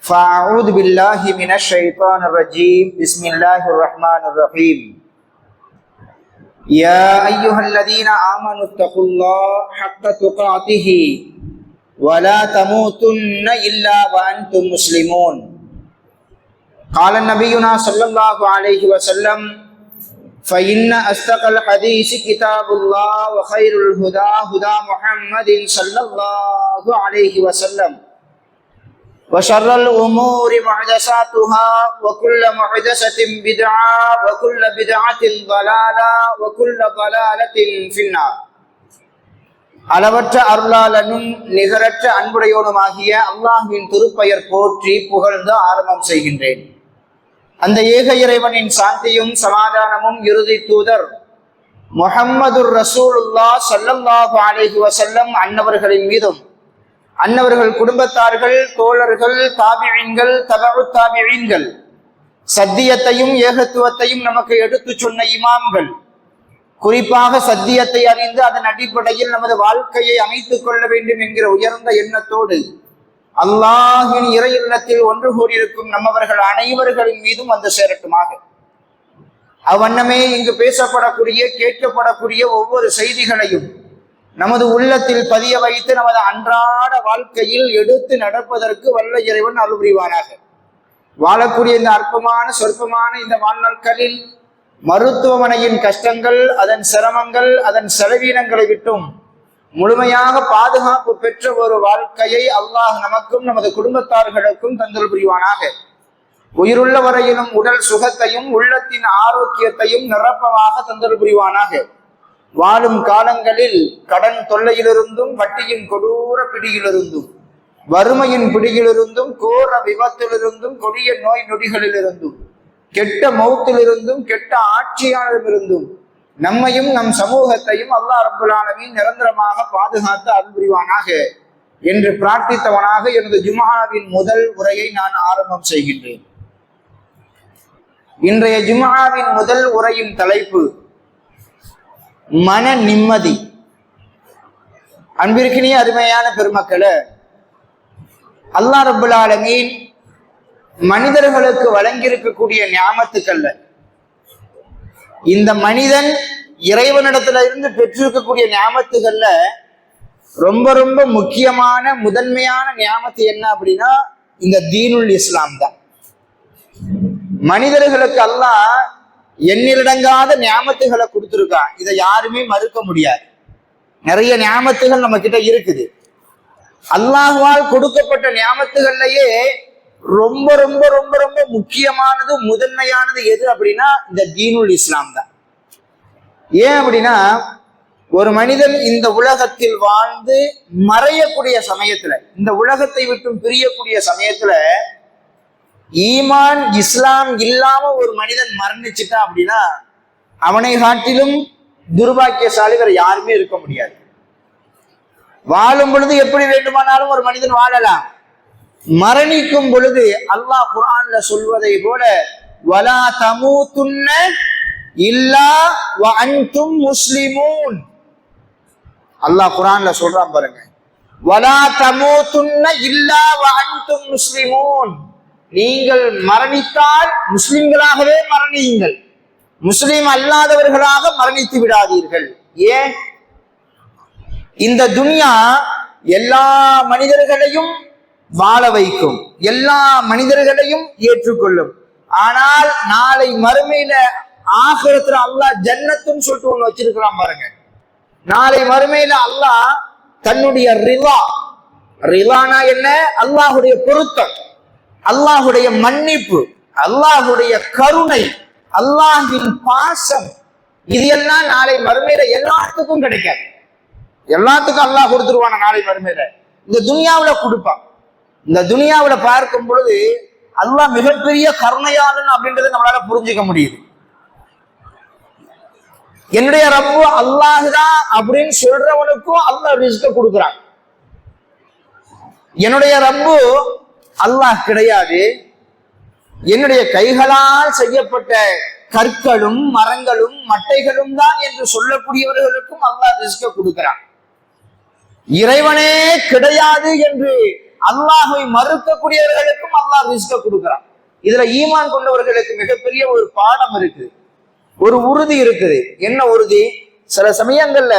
فأعوذ بالله من الشيطان الرجيم. بسم الله الرحمن الرحيم. يا أيها الذين آمنوا اتقوا الله حق تقاته ولا تموتن إلا وأنتم مسلمون. قال نبينا صلى الله عليه وسلم فإن أصدق الحديث كتاب الله وخير الهدى هدى محمد صلى الله عليه وسلم. وشر الأمور محدثاتها وكل محدثة بدعة وكل بدعة ضلالة وكل ضلالة في النار அளவற்ற அருளாளனும் நிகரற்ற அன்புடையோனுமாகிய அல்லாஹ்வின் திருப்பெயர் போற்றி புகழ்ந்து ஆரம்பம் செய்கின்றேன் அந்த ஏக இறைவனின் சாந்தியும் சமாதானமும் இறுதி தூதர் முஹம்மதுர் ரசூலுல்லா ஸல்லல்லாஹு அலைஹி வஸல்லம் அன்னவர்களின் மீதும் அன்னவர்கள் குடும்பத்தார்கள் தோழர்கள் தாபிழீன்கள் தபு தாபிழீன்கள் சத்தியத்தையும் ஏகத்துவத்தையும் நமக்கு எடுத்து சொன்ன இமாம்கள். குறிப்பாக சத்தியத்தை அறிந்து அதன் அடிப்படையில் நமது வாழ்க்கையை அமைத்துக் கொள்ள வேண்டும் என்கிற உயர்ந்த எண்ணத்தோடு அல்லாஹின் இறை இல்லத்தில் ஒன்று கூடியிருக்கும் நம்மவர்கள் அனைவர்களின் மீதும் வந்து சேரட்டுமாக. அவ்வண்ணமே இங்கு பேசப்படக்கூடிய கேட்கப்படக்கூடிய ஒவ்வொரு செய்திகளையும் நமது உள்ளத்தில் பதிய வைத்து நமது அன்றாட வாழ்க்கையில் எடுத்து நடப்பதற்கு வல்ல இறைவன் அருள் புரிவானாக வாழக்கூடிய இந்த அற்பமான சொற்பமான இந்த வாழ்நாட்களில் மருத்துவமனையின் கஷ்டங்கள் அதன் சிரமங்கள் அதன் செலவீனங்களை விட்டும் முழுமையாக பாதுகாப்பு பெற்ற ஒரு வாழ்க்கையை அல்லாஹ் நமக்கும் நமது குடும்பத்தார்களுக்கும் தந்தல் புரிவானாக. உயிருள்ள வரையிலும் உடல் சுகத்தையும் உள்ளத்தின் ஆரோக்கியத்தையும் நிரப்பமாக தந்தல் புரிவானாக. வாழும் காலங்களில் கடன் தொல்லையிலிருந்தும் வட்டியின் கொடூர பிடியிலிருந்தும் வறுமையின் பிடியிலிருந்தும் கோர விபத்திலிருந்தும் கொடிய நோய் நொடிகளிலிருந்தும் கெட்ட மௌத்திலிருந்தும் கெட்ட ஆட்சியாளரிலிருந்தும் நம்மையும் நம் சமூகத்தையும் அல்லா ரபுல் நிரந்தரமாக பாதுகாத்து அன்புரிவானாக என்று பிரார்த்தித்தவனாக எனது ஜுமாவின் முதல் உரையை நான் ஆரம்பம் செய்கின்றேன். இன்றைய ஜுமாவின் முதல் உரையின் தலைப்பு மன நிம்மதி. அன்பிற்கினிய அருமையான பெருமக்களே அல்லாஹ் ரபுல் ஆலமீன் மனிதர்களுக்கு வழங்கியிருக்கக்கூடிய ஞாபகத்துக்கல்ல இந்த மனிதன் இறைவனிடத்துல இருந்து பெற்றிருக்கக்கூடிய ஞாபத்துகள்ல ரொம்ப ரொம்ப முக்கியமான முதன்மையான ஞாபகத்து என்ன அப்படின்னா இந்த தீனுல் இஸ்லாம் தான். மனிதர்களுக்கு அல்லாஹ் எண்ணிலடங்காத ஞாபகத்துகளை கொடுத்துருக்கான் இதை யாருமே மறுக்க முடியாது. நிறைய ஞாபகத்துகள் நம்ம கிட்ட இருக்குது. அல்லாஹுவால் கொடுக்கப்பட்ட ஞாபகத்துகள்லயே ரொம்ப ரொம்ப ரொம்ப ரொம்ப முக்கியமானது முதன்மையானது எது அப்படின்னா இந்த தீனுல் இஸ்லாம் தான். ஏன் அப்படின்னா ஒரு மனிதன் இந்த உலகத்தில் வாழ்ந்து மறையக்கூடிய சமயத்துல இந்த உலகத்தை விட்டும் பிரியக்கூடிய சமயத்துல ஈமான் இஸ்லாம் இல்லாம ஒரு மனிதன் மரணிச்சுட்டான் அப்படின்னா அவனை காட்டிலும் துர்பாக்கியசாலி வேற யாருமே இருக்க முடியாது. வாழும் பொழுது எப்படி வேண்டுமானாலும் ஒரு மனிதன் வாழலாம். மரணிக்கும் பொழுது அல்லாஹ் குரான்ல சொல்வதை போல வலா தமூத்துன்ன இல்லா அன்தும் முஸ்லிமூன். அல்லாஹ் குரான்ல சொல்றான் பாருங்க. வலா தமூத்துன்ன இல்லா வ அன்தும் முஸ்லிமூன். நீங்கள் மரணித்தால் முஸ்லிம்களாகவே மரணியுங்கள். முஸ்லிம் அல்லாதவர்களாக மரணித்து விடாதீர்கள். ஏன்? இந்த துனியா எல்லா மனிதர்களையும் வாழ வைக்கும். எல்லா மனிதர்களையும் ஏற்றுக்கொள்ளும். ஆனால் நாளை மறுமையில ஆகிரத்துல அல்லாஹ் ஜன்னத்துன்னு சொல்லிட்டு ஒண்ணு வச்சிருக்கிறான் பாருங்க. நாளை மறுமையில அல்லாஹ் தன்னுடைய ரிவா. ரிவானா என்ன? அல்லாஹுடைய பொருத்தம். அல்லாஹுடைய மன்னிப்பு அல்லாஹுடைய கருணை அல்லாஹின் பாசம் இது எல்லாம் நாளை மறுமையில எல்லாத்துக்கும் கிடைக்காது. எல்லாத்துக்கும் அல்லாஹ் கொடுத்துருவான நாளை மறுமையில. இந்த துனியாவுல கொடுப்பான். இந்த துனியாவுல பார்க்கும் பொழுது அல்லாஹ் மிகப்பெரிய கருணையாளன் அப்படின்றத நம்மளால புரிஞ்சுக்க முடியுது. என்னுடைய ரப்பு அல்லாஹுதான் அப்படின்னு சொல்றவனுக்கும் அல்லாஹ் ரிஸ்க கொடுக்குறான். என்னுடைய ரப்பு அல்லாஹ் கிடையாது. என்னுடைய கைகளால் செய்யப்பட்ட கற்களும் மரங்களும் மட்டைகளும் தான் என்று சொல்லக்கூடியவர்களுக்கும் அல்லாஹ் ரிஸ்க கொடுக்கிறான். இறைவனே கிடையாது என்று அல்லாஹை மறுக்கக்கூடியவர்களுக்கும் அல்லாஹ் ரிஸ்க கொடுக்கிறான். இதுல ஈமான் கொண்டவர்களுக்கு மிகப்பெரிய ஒரு பாடம் இருக்குது ஒரு உறுதி இருக்குது. என்ன உறுதி? சில சமயங்கள்ல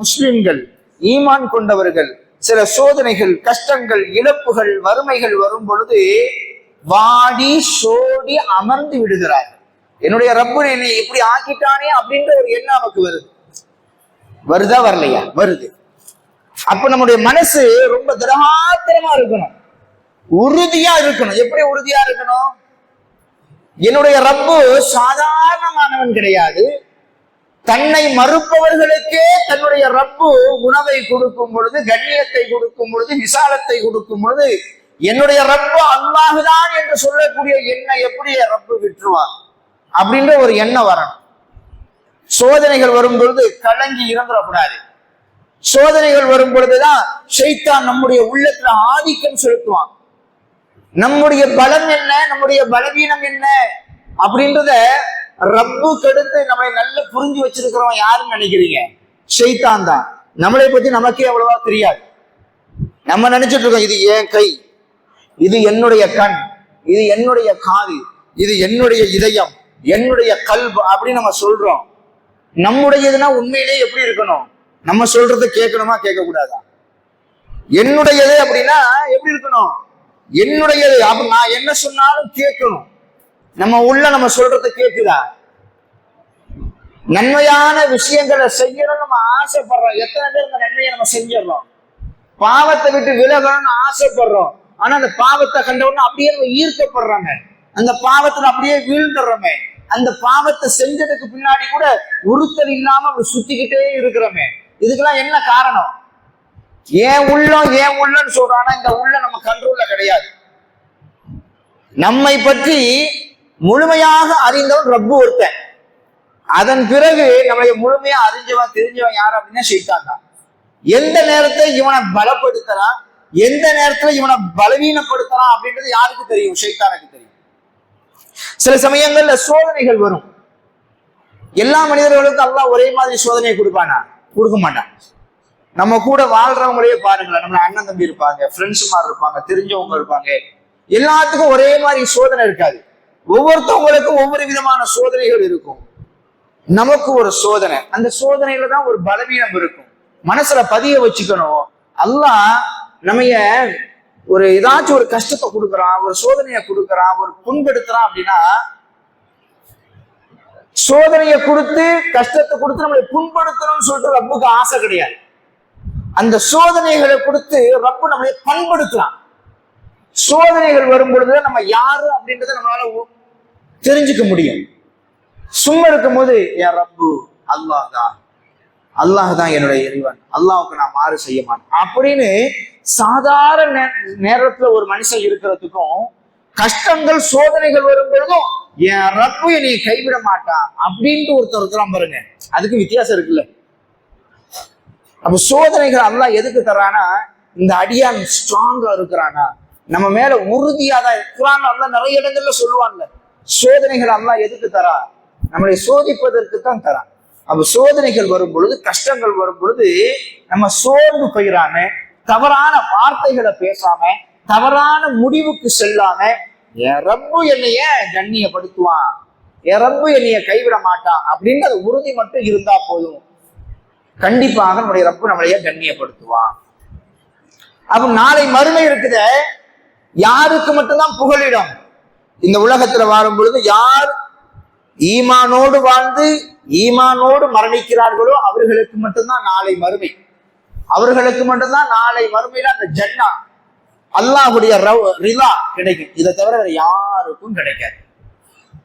முஸ்லிம்கள் ஈமான் கொண்டவர்கள் சில சோதனைகள் கஷ்டங்கள் இழப்புகள் வறுமைகள் வரும் பொழுது வாடி சோடி அமர்ந்து விடுகிறார் என்னுடைய ரப்பு என்னை இப்படி ஆக்கிட்டானே அப்படின்ற ஒரு எண்ணம் நமக்கு வருது. வருதா வரலையா? வருது. அப்ப நம்முடைய மனசு ரொம்ப திரகாத்திரமா இருக்கணும். உறுதியா இருக்கணும். எப்படி உறுதியா இருக்கணும்? என்னுடைய ரப்பு சாதாரணமானவன் கிடையாது. தன்னை மறுப்பவர்களுக்கே தன்னுடைய ரப்பு உணவை கொடுக்கும் பொழுது கண்ணியத்தை கொடுக்கும் பொழுது விசாலத்தை கொடுக்கும் பொழுது என்னுடைய ரப்பு அல்லாஹுதான் என்று சொல்லக்கூடிய எண்ணை எப்படி ரப்பு விட்டுருவான்? அப்படின்ற ஒரு எண்ணம் வரணும். சோதனைகள் வரும் பொழுது கலங்கி இறந்துடக்கூடாது. சோதனைகள் வரும் பொழுதுதான் ஷைத்தான் நம்முடைய உள்ளத்துல ஆதிக்கம் செலுத்துவான். நம்முடைய பலம் என்ன? நம்முடைய பலவீனம் என்ன? அப்படின்றத ரப்பு கெடுத்து நம்மளை நல்ல புரிஞ்சு வச்சிருக்கிறவன் யாருன்னு நினைக்கிறீங்க? ஷெய்தான் தான். நம்மளை பத்தி நமக்கே அவ்வளவா தெரியாது. நம்ம நினைச்சிட்டு இருக்கோம் இது என் கை இது என்னுடைய கண் இது என்னுடைய காது இது என்னுடைய இதயம் என்னுடைய கல்பு அப்படின்னு நம்ம சொல்றோம். நம்முடையதுன்னா உண்மையிலே எப்படி இருக்கணும்? நம்ம சொல்றதை கேட்கணுமா கேட்க கூடாதா என்னுடையது அப்படின்னா எப்படி இருக்கணும்? என்னுடையது. அப்ப நான் என்ன சொன்னாலும் கேட்கணும். நம்ம உள்ள நம்ம சொல்றதை கேக்குதா? நன்மையான விஷயங்களை செய்யணும் நம்ம ஆசைப்படுறோம். எத்தனை பேர் இந்த நன்மையை நம்ம செஞ்சிடறோம்? பாவத்தை விட்டு விலகணும்னு ஆசைப்படுறோம். ஆனா அந்த பாவத்தை கண்டவுடனே அப்படியே நம்ம ஈர்க்கப்படுறாங்க அந்த பாவத்துல அப்படியே வீழ்ந்துடுறோமே. அந்த பாவத்தை செஞ்சதுக்கு பின்னாடி கூட உறுத்தல் இல்லாம அப்படி சுத்திக்கிட்டே இருக்கிறோமே. இதுக்கெல்லாம் என்ன காரணம்? ஏன் உள்ளம் ஏன் உள்ளன்னு சொல்றானா இந்த உள்ள நம்ம கண்ட்ரோல்ல கிடையாது. நம்மை பற்றி முழுமையாக அறிந்தவன் ரப்பு ஒருத்தன். அதன் பிறகு நம்மளை முழுமையா அறிஞ்சவன் தெரிஞ்சவன் யார் அப்படின்னா ஷெய்தான் தான். எந்த நேரத்தை இவனை பலப்படுத்தலாம் எந்த நேரத்துல இவனை பலவீனப்படுத்தலாம் அப்படின்றது யாருக்கு தெரியும்? ஷைத்தானுக்கு தெரியும். சில சமயங்கள்ல சோதனைகள் வரும். எல்லா மனிதர்களுக்கும் அல்லாஹ் ஒரே மாதிரி சோதனையை கொடுப்பானா? கொடுக்க மாட்டான். நம்ம கூட வாழ்றவங்களையே பாருங்களேன். நம்ம அண்ணன் தம்பி இருப்பாங்க ஃப்ரெண்ட்ஸ் மாதிரி இருப்பாங்க தெரிஞ்சவங்க இருப்பாங்க. எல்லாத்துக்கும் ஒரே மாதிரி சோதனை இருக்காது. ஒவ்வொருத்தவங்களுக்கும் ஒவ்வொரு விதமான சோதனைகள் இருக்கும். நமக்கு ஒரு சோதனை. அந்த சோதனையில தான் ஒரு பலவீனம் இருக்கும். மனசுல பதிய வச்சுக்கணும். அல்லாஹ் நம்மைய ஒரு ஏதாச்சும் ஒரு கஷ்டத்தை கொடுக்குறான் ஒரு சோதனையை கொடுக்குறான் ஒரு புண்படுத்துறான் அப்படின்னா சோதனையை கொடுத்து கஷ்டத்தை கொடுத்து நம்மளை புண்படுத்தணும்னு சொல்லிட்டு ரப்புக்கு ஆசை கிடையாது. அந்த சோதனைகளை கொடுத்து ரப்பு நம்மளை பண்படுத்தலாம் சோதனைகள் வரும் பொழுது நம்ம யாரு அப்படின்றத நம்மளால தெரிஞ்சுக்க முடியும். சும்மா இருக்கும் போது என் ரப்பு அல்லாஹ் தான். அல்லாஹ் தான் என்னுடைய இறைவன். அல்லாஹுக்கு நான் மாறு செய்ய மாட்டேன். அப்படின்னு சாதாரண நேரத்துல ஒரு மனுஷன் இருக்கிறதுக்கும் கஷ்டங்கள் சோதனைகள் வரும் பொழுதும் என் ரப்பு என்னை கைவிட மாட்டான்? அப்படின்ட்டு ஒருத்தர் இருக்கிறான் பாருங்க. அதுக்கு வித்தியாசம் இருக்குல்ல. அப்ப சோதனைகள் அல்லாஹ் எதுக்கு தரானா இந்த அடியான் ஸ்ட்ராங்கா இருக்கிறானா. நம்ம மேல உறுதியா தான் குரான் நிறைய இடங்கள்ல சொல்லுவான்ல. சோதனைகள் அல்லாஹ் எதுக்கு தரா? நம்மளை சோதிப்பதற்கு தான் தரான் அப்ப சோதனைகள் வரும் பொழுது கஷ்டங்கள் வரும் பொழுது நம்ம சோர்ந்து போயிடாம தவறான வார்த்தைகளை பேசாம தவறான முடிவுக்கு செல்லாம என் ரப்பு என்னைய கண்ணியப்படுத்துவான். என் ரப்பு என்னைய கைவிட மாட்டான். அப்படின்ற அது உறுதி மட்டும் இருந்தா போதும். கண்டிப்பாக நம்முடைய ரப்பு நம்மளைய கண்ணியப்படுத்துவான். அப்ப நாளை மறுமை இருக்குத. யாருக்கு மட்டும்தான் புகழிடம் இந்த உலகத்துல வாழும் பொழுது யார் ஈமானோடு வாழ்ந்து ஈமானோடு மரணிக்கிறார்களோ அவர்களுக்கு மட்டும்தான் நாளை மறுமை. அவர்களுக்கு மட்டும்தான் நாளை மறுமையில அந்த ஜன்னா அல்லாஹுடைய ரவ்- ரிலா கிடைக்கும். இதை தவிர வேற யாருக்கும் கிடைக்காது.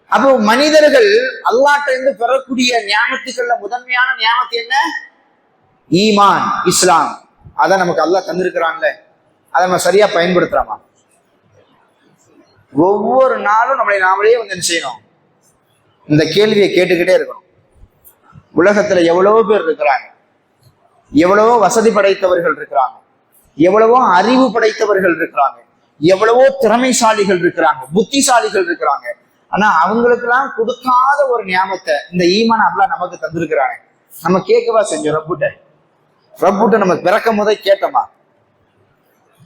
அப்போ மனிதர்கள் அல்லாட்ட இருந்து பெறக்கூடிய ஞானத்துக்கள்ல முதன்மையான ஞானத்து என்ன? ஈமான் இஸ்லாம். அதை நமக்கு அல்லாஹ் தந்திருக்கிறான்ல. அதை நம்ம சரியா பயன்படுத்துறோமா ஒவ்வொரு நாளும் நம்மளை நாமளே வந்து என்ன செய்யணும்? இந்த கேள்வியை கேட்டுக்கிட்டே இருக்கணும். உலகத்துல எவ்வளவோ பேர் இருக்கிறாங்க. எவ்வளவோ வசதி படைத்தவர்கள் இருக்கிறாங்க. எவ்வளவோ அறிவு படைத்தவர்கள் இருக்கிறாங்க. எவ்வளவோ திறமைசாலிகள் இருக்கிறாங்க. புத்திசாலிகள் இருக்கிறாங்க. ஆனா அவங்களுக்கெல்லாம் கொடுக்காத ஒரு ஞாபகத்தை இந்த ஈமான் அல்லா நமக்கு தந்திருக்கிறாங்க நம்ம கேட்கவா செஞ்சோம் ரப்புட்ட? ரப்புட்ட நம்ம பிறக்கும் போதே கேட்டோமா?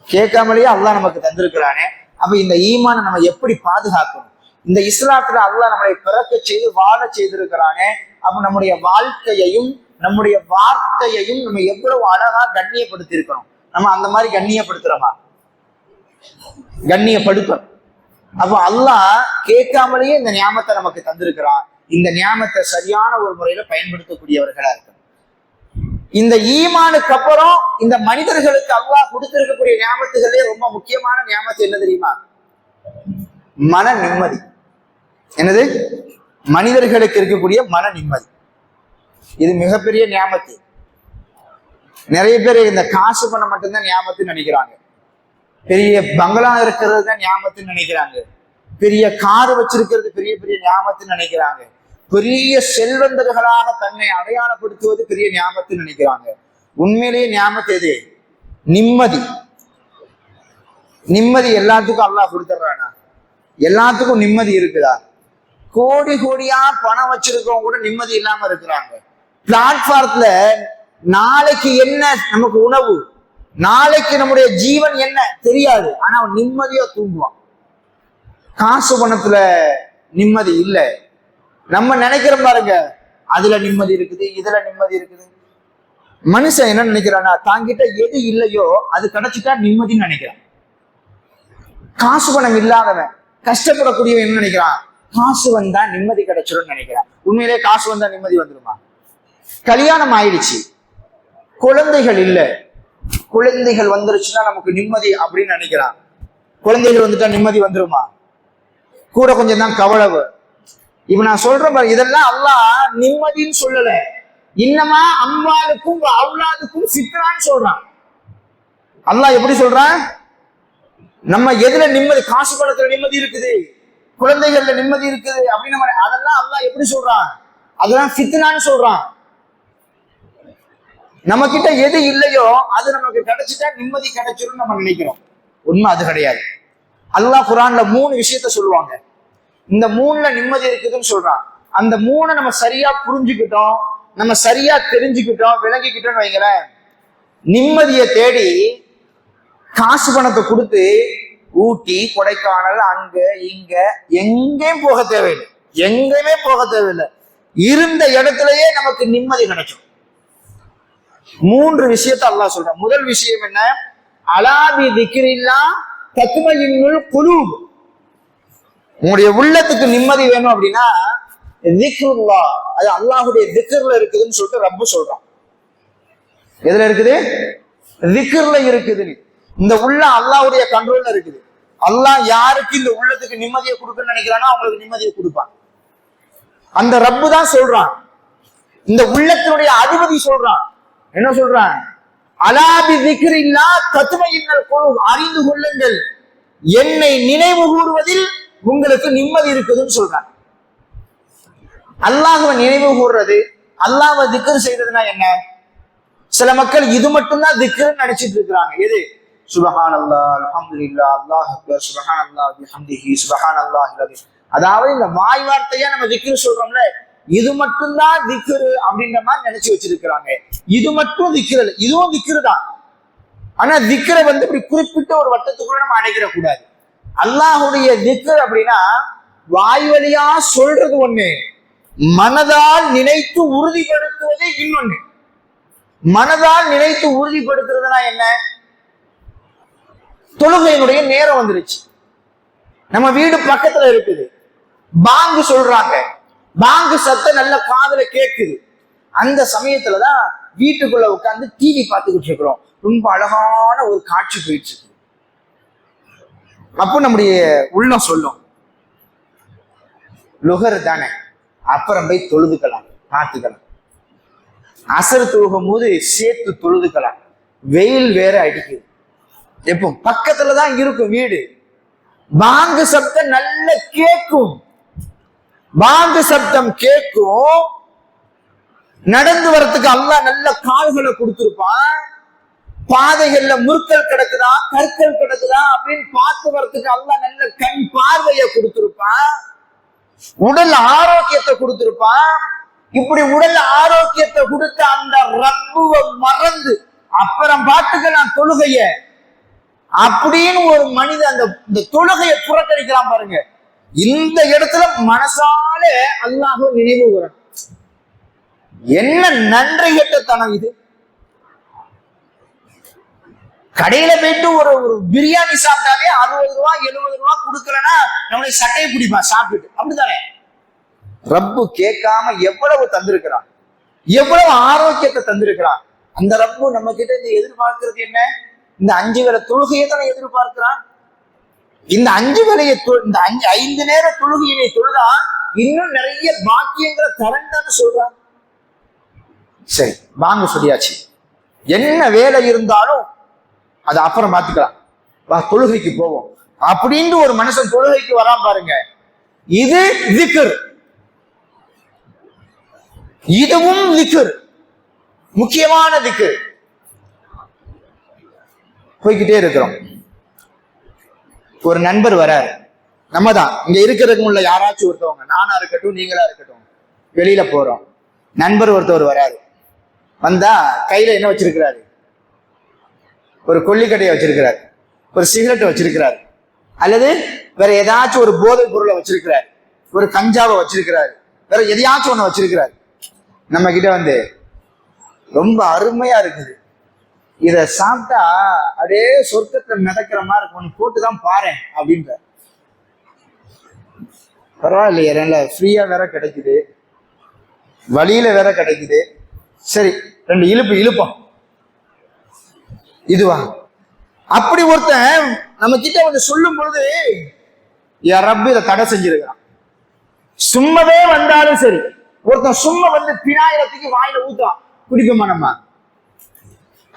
கேட்காமலேயே அல்லா நமக்கு தந்திருக்கிறானே. அப்ப இந்த ஈமானை நம்ம எப்படி பாதுகாக்கணும்? இந்த இஸ்லாத்துல அல்லாஹ் நம்மளை பிறக்க செய்து வாழ செய்திருக்கிறானே. அப்ப நம்முடைய வாழ்க்கையையும் நம்முடைய வார்த்தையையும் நம்ம எவ்வளவு அழகா கண்ணியப்படுத்தி இருக்கணும் நம்ம அந்த மாதிரி கண்ணியப்படுத்துறோமா? கண்ணியப்படுத்தணும். அப்போ அல்லாஹ் கேட்காமலேயே இந்த ஞாபகத்தை நமக்கு தந்திருக்கிறான். இந்த ஞாபகத்தை சரியான ஒரு முறையில பயன்படுத்தக்கூடியவர்களா இருக்கணும் இந்த ஈமானுக்கு அப்புறம் இந்த மனிதர்களுக்கு அல்லாஹ் கொடுத்திருக்கக்கூடிய ஞாபகத்துகளே ரொம்ப முக்கியமான ஞாபகத்து என்ன தெரியுமா? மன நிம்மதி. என்னது? மனிதர்களுக்கு இருக்கக்கூடிய மன நிம்மதி. இது மிகப்பெரிய ஞாபகத்து. நிறைய பேர் இந்த காசு பண்ண மட்டும்தான் ஞாபகத்துன்னு நினைக்கிறாங்க. பெரிய பங்களா இருக்கிறது தான் ஞாபகத்துன்னு நினைக்கிறாங்க. பெரிய கார் வச்சிருக்கிறது பெரிய பெரிய ஞாபகத்துன்னு நினைக்கிறாங்க. பெரிய செல்வந்தர்களாக தன்னை அடையாளப்படுத்துவது பெரிய ஞாபகத்துன்னு நினைக்கிறாங்க. உண்மையிலேயே ஞாபகத்து எது? நிம்மதி. நிம்மதி எல்லாத்துக்கும் அல்லாஹ் கொடுத்துட்றானா? எல்லாத்துக்கும் நிம்மதி இருக்குதா? கோடி கோடியா பணம் வச்சிருக்கவங்க கூட நிம்மதி இல்லாம இருக்கிறாங்க. பிளாட்ஃபார்ம்ல நாளைக்கு என்ன நமக்கு உணவு? நாளைக்கு நம்முடைய ஜீவன் என்ன? தெரியாது. ஆனா அவன் நிம்மதியா தூங்குவான். காசு பணத்துல நிம்மதி இல்ல. நம்ம நினைக்கிறோம் பாருங்க. அதுல நிம்மதி இருக்குது இதுல நிம்மதி இருக்குது. மனுஷன் என்ன நினைக்கிறான்னா தாங்கிட்ட எது இல்லையோ அது கிடைச்சிட்டா நிம்மதின்னு நினைக்கிறான். காசு பணம் இல்லாதவன் கஷ்டப்படக்கூடியவன் என்ன நினைக்கிறான்? காசு வந்தா நிம்மதி கிடைச்சிடும் நினைக்கிறான். உண்மையிலே காசு வந்தா நிம்மதி வந்துருமா? கல்யாணம் ஆயிடுச்சு. குழந்தைகள் இல்ல. குழந்தைகள் வந்துருச்சுன்னா நமக்கு நிம்மதி அப்படின்னு நினைக்கிறான். குழந்தைகள் வந்துட்டா நிம்மதி வந்துருமா? கூட கொஞ்சம் தான் கவலை இப்ப நான் சொல்றேன் பாரு இதெல்லாம் அல்லாஹ் நிம்மதின்னு சொல்லல. இன்னமா அம்மாளுக்கும் அவ்வளாதுக்கும் சித்ரான்னு சொல்றான். அல்லாஹ் எப்படி சொல்றான்? நம்ம எதுல நிம்மதி காசு படத்துல நிம்மதி இருக்குது குழந்தைகள்ல நிம்மதி இருக்குது அப்படின்னு நம்ம அதெல்லாம் அல்லாஹ் எப்படி சொல்றான்? அதெல்லாம் ஃபித்னான்னு சொல்றான். நம்ம கிட்ட எது இல்லையோ அது நமக்கு கிடைச்சிட்டா நிம்மதி கிடைச்சிரும் நம்ம நினைக்கிறோம். உண்மை அது கிடையாது. அல்லாஹ் குரான்ல மூணு விஷயத்த சொல்லுவாங்க. இந்த மூணுல நிம்மதி இருக்குதுன்னு சொல்றான். அந்த மூணை நம்ம சரியா புரிஞ்சுக்கிட்டோம் நம்ம சரியா தெரிஞ்சுக்கிட்டோம் விளங்கிக்கிட்டோம்னு வைங்களேன். நிம்மதியை தேடி காசு பணத்தை கொடுத்து ஊட்டி கொடைக்கானல் அங்க இங்க எங்கேயும் போக தேவையில்லை. எங்கேயுமே போக தேவையில்லை. இருந்த இடத்துலயே நமக்கு நிம்மதி கிடைக்கும். மூன்று விஷயத்தை அல்லா சொல்றான். முதல் விஷயம் என்ன? அலாபி திக்ரில்லா தத்துமையின்னுள் குழு உங்களுடைய உள்ளத்துக்கு நிம்மதி வேணும் அப்படின்னா திக்ருல்லா அது அல்லாஹுடைய திக்ர்ல இருக்குதுன்னு சொல்லிட்டு ரப்பு சொல்றான். எதுல இருக்குது? திக்ர்ல இருக்குது. இந்த உள்ள அல்லாஹ்வுடைய கண்ட்ரோல்ல இருக்குது. அல்லாஹ் யாருக்கு இந்த உள்ளத்துக்கு நிம்மதியை கொடுக்கணும்னு நினைக்கிறானோ அவங்களுக்கு நிம்மதியை கொடுப்பான். அந்த ரப்பு தான் சொல்றான். இந்த உள்ளத்தினுடைய அதிபதி சொல்றான். என்ன சொல்றான்? அலாபி திக்ரில்லா தத்துமையின்னல் குழு அறிந்து கொள்ளுங்கள். என்னை நினைவு கூறுவதில் உங்களுக்கு நிம்மதி இருக்குதுன்னு சொல்றாங்க. அல்லாஹுவை நினைவு கூறுறது அல்லாஹ்வை திக்கர் செய்யறதுனா என்ன? சில மக்கள் இது மட்டும்தான் திக்ருன்னு நினைச்சிட்டு இருக்கிறாங்க. எது? சுபஹான் அல்லா அல்ஹம்துலில்லா அல்லாஹ் அக்பர் சுபஹான் அல்லா ஹம்திஹி சுபஹான் அல்லாஹ். அதாவது இந்த வாய் வார்த்தையா நம்ம திக்ரு சொல்றோம்ல இது மட்டும்தான் திக்ரு அப்படின்ற மாதிரி நினைச்சு வச்சிருக்கிறாங்க. இது மட்டும் திக்ரு இதுவும் திக்ரு தான் ஆனா திக்ரை வந்து இப்படி குறிப்பிட்ட ஒரு வட்டத்துக்குள்ள நம்ம அடைக்கிற கூடாது அல்லாஹுடைய திக்ர் அப்படின்னா வாய் வழியா சொல்றது ஒண்ணு. மனதால் நினைத்து உறுதிப்படுத்துவது இன்னொன்னு. மனதால் நினைத்து உறுதிப்படுத்துறதுனா என்ன? தொழுகையினுடைய நேரம் வந்துருச்சு. நம்ம வீடு பக்கத்துல இருக்குது. பாங்கு சொல்றாங்க. பாங்கு சத்தம் நல்ல காதல கேக்குது. அந்த சமயத்துலதான் வீட்டுக்குள்ள உட்காந்து டிவி பார்த்துக்கிட்டு இருக்கிறோம். ரொம்ப அழகான ஒரு காட்சி போயிட்டு இருக்கு. அப்போ நம்முடைய உள்ளம் சொல்லும். லுகர் தானே. அப்புறம் போய் தொழுதுக்கலாம் பார்த்துக்கலாம். அசர் தொழுகும் போது சேர்த்து தொழுதுக்கலாம். வெயில் வேற அடிக்குது. எப்போ? பக்கத்துல தான் இருக்கும் வீடு. பாங்கு சப்தம் நல்ல கேட்கும். பாங்கு சப்தம் கேட்கும். நடந்து வரத்துக்கு அல்லாஹ் நல்ல கால்களை கொடுத்திருப்பான். பாதைகள்ல முற்கள் கிடக்குதா கற்கள் கிடக்குதா அப்படின்னு பார்த்து வரத்துக்கு அல்ல நல்ல கண் பார்வையை கொடுத்திருப்பான் உடல் ஆரோக்கியத்தை கொடுத்திருப்பான் இப்படி உடல் ஆரோக்கியத்தை கொடுத்த அந்த ரப்புவை மறந்து அப்புறம் பார்த்துக்கலாம் தொழுகைய. அப்படின்னு ஒரு மனிதன் அந்த இந்த தொழுகையை புறக்கணிக்கலாம் பாருங்க. இந்த இடத்துல மனசால அல்லாஹ் நினைவு என்ன நன்றி தனம் இது? கடையில போயிட்டு ஒரு ஒரு பிரியாணி சாப்பிட்டாலே அறுபது ரூபா எழுபது ரூபா கொடுக்கலன்னா நம்மளை சட்டையை பிடிப்பான் சாப்பிட்டுட்டு. அப்படித்தானே? ரப்பு கேட்காம எவ்வளவு தந்திருக்கிறான்? எவ்வளவு ஆரோக்கியத்தை தந்திருக்கிறான்? அந்த ரப்பு நம்ம கிட்ட இந்த எதிர்பார்க்கறது என்ன? இந்த அஞ்சு வேலை தொழுகையை தானே எதிர்பார்க்கிறான்? இந்த அஞ்சு வேலையை இந்த அஞ்சு ஐந்து நேர தொழுகையினை தொழுதா இன்னும் நிறைய பாக்கியங்களை தரண்டான்னு சொல்றான் சரி வாங்க சொல்லியாச்சு. என்ன வேலை இருந்தாலும் அது அப்புறம் பார்த்துக்கலாம் வா தொழுகைக்கு போவோம். அப்படின்னு ஒரு மனுஷன் தொழுகைக்கு வரா பாருங்க. இது திக்ர். இதுவும் திக்ர். முக்கியமான திக்ர். போய்கிட்டே இருக்கிறோம். ஒரு நண்பர் வராரு. நம்ம தான் இங்க இருக்கிறதுக்கு உள்ள யாராச்சும் ஒருத்தவங்க நானா இருக்கட்டும் நீங்களா இருக்கட்டும் வெளியில போறோம். நண்பர் ஒருத்தவர் வராரு. வந்தா கையில என்ன வச்சிருக்கிறாரு? ஒரு கொல்லிக்கட்டையை வச்சிருக்கிறார். ஒரு சிகரெட்டை வச்சிருக்கிறார். அல்லது வேற ஏதாச்சும் ஒரு போதைப் பொருளை வச்சிருக்கிறார். ஒரு கஞ்சாவை வச்சிருக்கிறார். வேற எதையாச்சும் ஒண்ணு வச்சிருக்கிறார். நம்ம கிட்ட வந்து ரொம்ப அருமையா இருக்குது. இத சாப்பிட்டா அப்படியே சொர்க்கத்தை மிதக்கிற மாதிரி இருக்கும். ஒன்று போட்டு தான் பாரு அப்படின்ற பரவாயில்லையே நல்ல ஃப்ரீயா வேற கிடைக்குது. வழியில வேற கிடைக்குது. சரி ரெண்டு இழுப்பு இழுப்போம். இதுவா? அப்படி ஒருத்தன் நம்ம கிட்ட வந்து சொல்லும் பொழுது என் ரப்பு இதை தடை செஞ்சிருக்கிறான். சும்மாவே வந்தாலும் சரி ஒருத்தன் சும்மா வந்து பினாயிரத்துக்கு வாயில ஊத்துறான் குடிக்குமா நம்ம?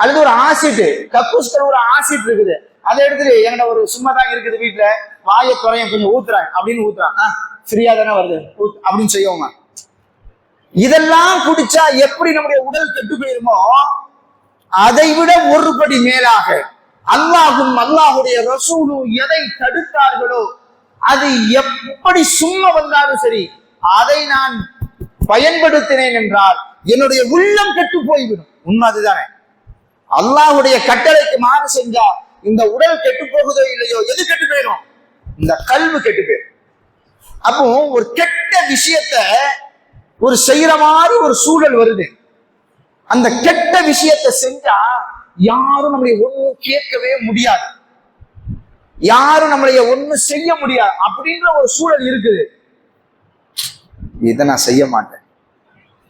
அல்லது ஒரு ஆசிட் கக்கூஸ்கர் ஒரு ஆசிட் இருக்குது. அதை எடுத்துட்டு என்கிட்ட ஒரு சும்மா தான் இருக்குது வீட்டுல வாயை துறைய கொஞ்சம் ஊத்துறேன் அப்படின்னு ஊத்துறான். ஃப்ரீயா தானே வருது? அப்படின்னு செய்யவங்க. இதெல்லாம் குடிச்சா எப்படி நம்முடைய உடல் கெட்டு போயிருமோ அதை விட ஒரு படி மேலாக அல்லாஹும் அல்லாஹுடைய ரசூலும் எதை தடுத்தார்களோ அது எப்படி சும்மா வந்தாலும் சரி அதை நான் பயன்படுத்தினேன் என்றால் என்னுடைய உள்ளம் கெட்டு போய்விடும். உண்மை அதுதானே அல்லாஹ்வுடைய கட்டளைக்கு மாறு செஞ்சா இந்த உடல் கெட்டு போகுதோ இல்லையோ எது கெட்டு போயிடும் இந்த கல்வி கெட்டு போயிடும் அப்போ ஒரு கெட்ட விஷயத்த ஒரு செய்யற மாதிரி ஒரு சூழல் வருது. அந்த கெட்ட விஷயத்தை செஞ்சா யாரும் நம்மளை ஒண்ணும் கேட்கவே முடியாது. யாரும் நம்மளைய ஒண்ணும் செய்ய முடியாது. அப்படின்ற ஒரு சூழல் இருக்குது. இதை நான் செய்ய மாட்டேன்.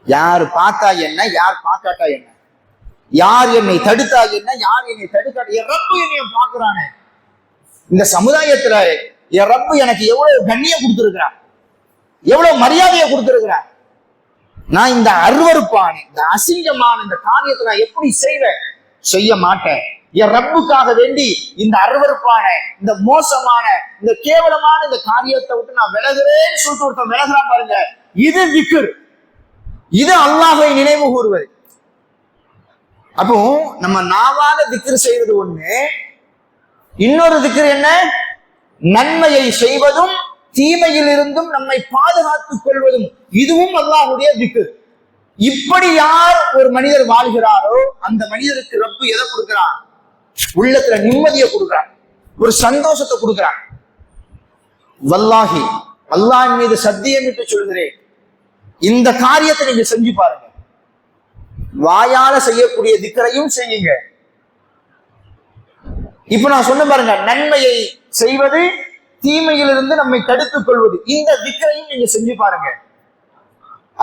யார் பார்த்தா என்ன யார் பார்க்காட்டா என்ன? யார் என்னை தடுத்தா என்ன யார் என்னை தடுக்காட்டா என் ரப்பு என்னைய பார்க்கிறானே. இந்த சமுதாயத்துல என் ரப்பு எனக்கு எவ்வளவு கண்ணியம் கொடுத்துருக்கிறான் எவ்வளவு மரியாதையை கொடுத்துருக்கிறான் நான் இந்த அருவருப்பான இந்த அசிங்கமான இந்த காரியத்தை நான் எப்படி செய்வேன்? செய்ய மாட்டேன். என் ரப்புக்காக வேண்டி இந்த அருவருப்பான இந்த மோசமான இந்த கேவலமான இந்த காரியத்தை விட்டு நான் விலகுறேன்னு சொல்லிட்டு ஒருத்தன் விலகுறான் பாருங்க. இது விக்கர் இது அல்லாஹை நினைவு கூறுவது. அப்போ நம்ம நாவால திக்ர் செய்வது ஒண்ணு. இன்னொரு திக்ர் என்ன? நன்மையை செய்வதும் தீமையில் இருந்தும் நம்மை பாதுகாத்துக் கொள்வதும். இதுவும் அல்லாஹுடைய திக்கு. இப்படி யார் ஒரு மனிதர் வாழ்கிறாரோ அந்த மனிதருக்கு ரப்பு எதை கொடுக்கிறான்? உள்ளத்துல நிம்மதியை கொடுக்கிறான். ஒரு சந்தோஷத்தை கொடுக்கிறான். வல்லாஹி அல்லாஹ் மீது சத்தியமிட்டு சொல்கிறேன். இந்த காரியத்தை நீங்க செஞ்சு பாருங்க. வாயால செய்யக்கூடிய திக்கரையும் செய்யுங்க. இப்ப நான் சொன்ன பாருங்க நன்மையை செய்வது தீமையிலிருந்து நம்மை தடுத்துக் கொள்வது. இந்த திக்கரையும் நீங்க செஞ்சு பாருங்க.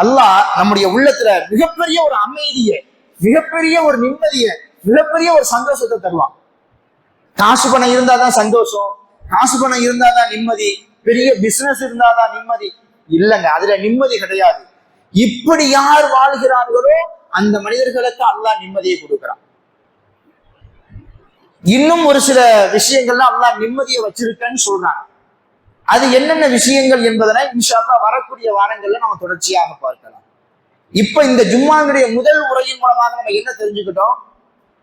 அல்லாஹ் நம்முடைய உள்ளத்துல மிகப்பெரிய ஒரு அமைதியை மிகப்பெரிய ஒரு நிம்மதியை மிகப்பெரிய ஒரு சந்தோஷத்தை தருவான். காசு பணம் இருந்தாதான் சந்தோஷம் காசு பணம் இருந்தாதான் நிம்மதி பெரிய பிசினஸ் இருந்தாதான் நிம்மதி. இல்லைங்க அதுல நிம்மதி கிடையாது. இப்படி யார் வாழ்கிறார்களோ அந்த மனிதர்களுக்கு அல்லாஹ் நிம்மதியை கொடுக்கிறான். இன்னும் ஒரு சில விஷயங்கள்ல அல்லாஹ் நிம்மதியை வச்சிருக்கேன்னு சொல்றாங்க. அது என்னென்ன விஷயங்கள் என்பதனை இன்ஷால்லா வரக்கூடிய வாரங்கள்ல நம்ம தொடர்ச்சியாக பார்க்கலாம். இப்ப இந்த ஜும்மாவினுடைய முதல் உரையின் மூலமாக நம்ம என்ன தெரிஞ்சுக்கிட்டோம்?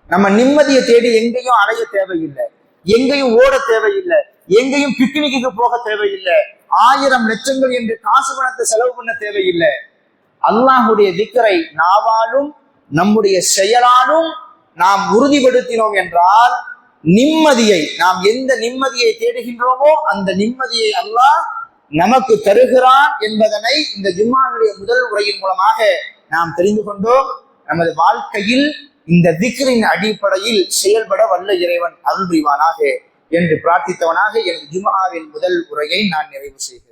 நம்ம நிம்மதியை தேடி எங்கேயும் அடைய தேவையில்லை. எங்கேயும் ஓட தேவையில்லை. எங்கேயும் பிக்னிக்கு போக தேவையில்லை. ஆயிரம் லட்சங்கள் என்று காசு பணத்தை செலவு பண்ண தேவையில்லை. அல்லாஹுடைய திக்கரை நாவாலும் நம்முடைய செயலாலும் நாம் உறுதிப்படுத்தினோம் என்றால் நிம்மதியை நாம் எந்த நிம்மதியை தேடுகின்றோமோ அந்த நிம்மதியை அல்லாஹ் நமக்கு தருகிறான் என்பதனை இந்த ஜும்மாவுடைய முதல் உரையின் மூலமாக நாம் தெரிந்து கொண்டோம். நமது வாழ்க்கையில் இந்த திக்ரின் அடிப்படையில் செயல்பட வல்ல இறைவன் அருள் புரிவானாக என்று பிரார்த்தித்தவனாக எனது ஜுமாவின் முதல் உரையை நான் நிறைவு செய்கிறேன்.